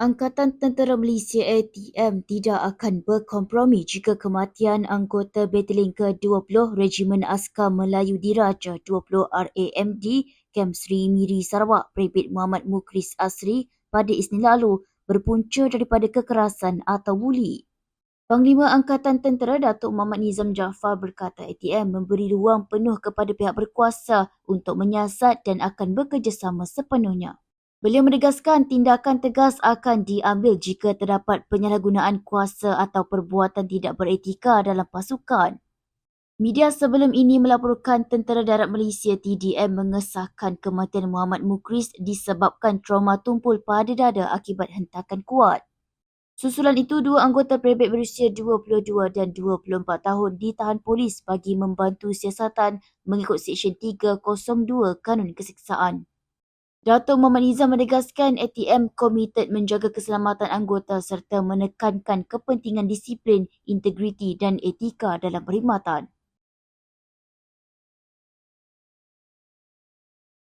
Angkatan Tentera Malaysia ATM tidak akan berkompromi jika kematian anggota Batalion ke-20 Regimen Askar Melayu Diraja 20 RAMD Kem Sri Miri Sarawak Prebit Muhammad Mukris Asri pada Isnin lalu berpunca daripada kekerasan atau buli. Panglima Angkatan Tentera Datuk Muhammad Nizam Jaafar berkata ATM memberi ruang penuh kepada pihak berkuasa untuk menyiasat dan akan bekerjasama sepenuhnya. Beliau menegaskan tindakan tegas akan diambil jika terdapat penyalahgunaan kuasa atau perbuatan tidak beretika dalam pasukan. Media sebelum ini melaporkan Tentera Darat Malaysia TDM mengesahkan kematian Muhammad Mukris disebabkan trauma tumpul pada dada akibat hentakan kuat. Susulan itu, dua anggota prebet berusia 22 dan 24 tahun ditahan polis bagi membantu siasatan mengikut Seksyen 302 Kanun Keseksaan. Datuk Muhammad Nizam menegaskan ATM komited menjaga keselamatan anggota serta menekankan kepentingan disiplin, integriti dan etika dalam perkhidmatan.